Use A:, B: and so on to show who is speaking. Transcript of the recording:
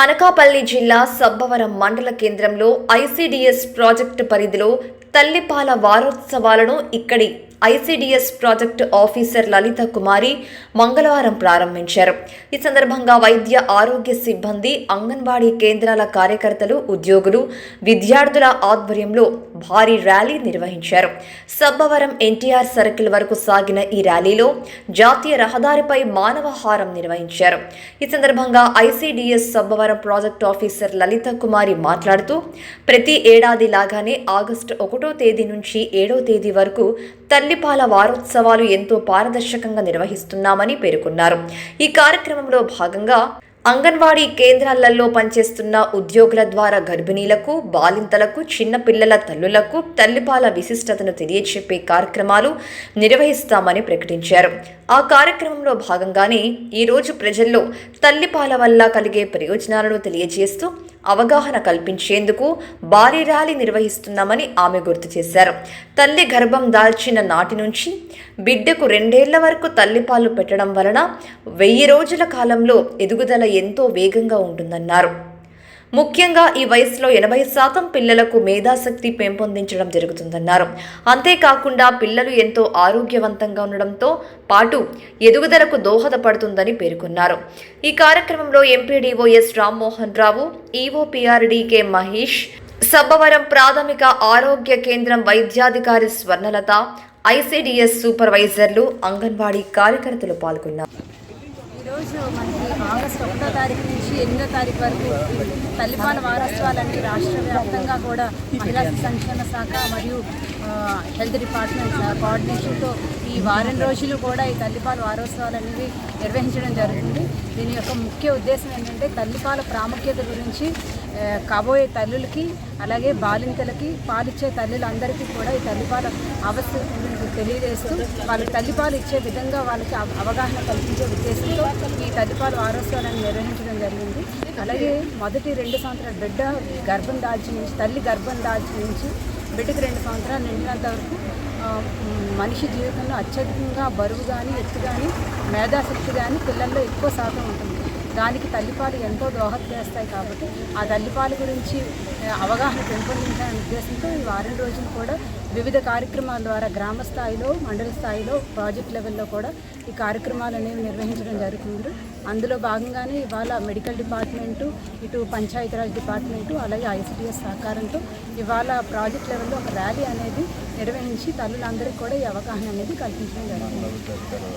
A: అనకాపల్లి జిల్లా సబ్బవరం మండల కేంద్రంలో ఐసీడీఎస్ ప్రాజెక్టు పరిధిలో తల్లిపాల వారోత్సవాలను ఇక్కడి ICDS project officer Lalitha Kumari మంగళవారం ప్రారంభించారు. ఈ సందర్భంగా వైద్య ఆరోగ్య సిబ్బంది అంగన్వాడీ కేంద్రాల కార్యకర్తలు ఉద్యోగులు విద్యార్థుల ఆధ్వర్యంలో భారీ ర్యాలీ నిర్వహించారు. సబ్బవరం ఎన్టీఆర్ సర్కిల్ వరకు సాగిన ఈ ర్యాలీలో జాతీయ రహదారిపై మానవహారం నిర్వహించారు. ఈ సందర్భంగా ICDS Sabbavaram project officer Lalitha Kumari మాట్లాడుతూ ప్రతి ఏడాది లాగానే ఆగస్టు ఒకటి తేదీ నుంచి ఏడో తేదీ వరకు తల్లిపాల వారోత్సవాలు ఎంతో పారదర్శకంగా నిర్వహిస్తున్నామని పేర్కొన్నారు. ఈ కార్యక్రమంలో భాగంగా అంగన్వాడీ కేంద్రాలలో పనిచేస్తున్న ఉద్యోగుల ద్వారా గర్భిణీలకు బాలింతలకు చిన్నపిల్లల తల్లులకు తల్లిపాల విశిష్టతను తెలియచెప్పే కార్యక్రమాలు నిర్వహిస్తామని ప్రకటించారు. ఆ కార్యక్రమంలో భాగంగానే ఈరోజు ప్రజల్లో తల్లిపాల వల్ల కలిగే ప్రయోజనాలను తెలియజేస్తూ అవగాహన కల్పించేందుకు భారీ ర్యాలీ నిర్వహిస్తున్నామని ఆమె గుర్తు చేశారు. తల్లి గర్భం దాల్చిన నాటి నుంచి బిడ్డకు రెండేళ్ళ వరకు తల్లిపాలు పెట్టడం వలన వెయ్యి రోజుల కాలంలో ఎదుగుదల ఎంతో వేగంగా ఉంటుందన్నారు. ముఖ్యంగా ఈ వయసులో ఎనభై శాతం పిల్లలకు మేధాశక్తి పెంపొందించడం జరుగుతుందన్నారు. అంతేకాకుండా పిల్లలు ఎంతో ఆరోగ్యవంతంగా ఉండడంతో పాటు ఎదుగుదలకు దోహదపడుతుందని పేర్కొన్నారు. ఈ కార్యక్రమంలో MPDO S Rammohan Rao EOPRD K Mahesh Sabbavaram ప్రాథమిక ఆరోగ్య కేంద్రం వైద్యాధికారి స్వర్ణలత ఐసీడీఎస్ సూపర్వైజర్లు అంగన్వాడీ కార్యకర్తలు పాల్గొన్నారు.
B: ఈరోజు మనకి ఆగస్టు ఒకటో తారీఖు నుంచి ఎనిమిదో తారీఖు వరకు తల్లిపాల వారోత్సవాలన్నీ రాష్ట్ర వ్యాప్తంగా కూడా మహిళా సంక్షేమ శాఖ మరియు హెల్త్ డిపార్ట్మెంట్ కోఆర్డినేషన్తో ఈ వారం రోజులు కూడా ఈ తల్లిపాల వారోత్సవాలు అనేవి నిర్వహించడం జరుగుతుంది. దీని యొక్క ముఖ్య ఉద్దేశం ఏంటంటే తల్లిపాల ప్రాముఖ్యత గురించి కాబోయే తల్లులకి అలాగే బాలింతలకి పాలిచ్చే తల్లులందరికీ కూడా ఈ తల్లిపాల అవస్థ గురించి తెలియజేస్తూ వాళ్ళకి తల్లిపాలు ఇచ్చే విధంగా వాళ్ళకి అవ- అవగాహన కల్పించే ఉద్దేశంతో ఈ తదుపరి వారోత్సవాలను నిర్వహించడం జరిగింది. అలాగే మొదటి రెండు సంవత్సరాల బిడ్డ గర్భం దాల్చి నుంచి తల్లి గర్భం దాల్చి నుంచి బిడ్డకి రెండు సంవత్సరాలు నిండినంత వరకు మనిషి జీవితంలో అత్యధికంగా బరువు కానీ ఎత్తు కానీ మేధాశక్తి కానీ పిల్లల్లో ఎక్కువ శాతం ఉంటుంది. దానికి తల్లిపాలు ఎంతో దోహద చేస్తాయి కాబట్టి ఆ తల్లిపాలు గురించి అవగాహన పెంపొందించాలనే ఉద్దేశంతో ఈ వారం రోజులు కూడా వివిధ కార్యక్రమాల ద్వారా గ్రామ స్థాయిలో మండల స్థాయిలో ప్రాజెక్ట్ లెవెల్లో కూడా ఈ కార్యక్రమాలు అనేవి నిర్వహించడం జరుగుతుంది. అందులో భాగంగానే ఇవాళ మెడికల్ డిపార్ట్మెంటు ఇటు పంచాయతీరాజ్ డిపార్ట్మెంటు అలాగే ఐసిడిఎస్ సహకారంతో ఇవాళ ప్రాజెక్ట్ లెవెల్లో ఒక ర్యాలీ అనేది నిర్వహించి తల్లులందరికీ కూడా ఈ అవగాహన అనేది కల్పించడం జరుగుతుంది.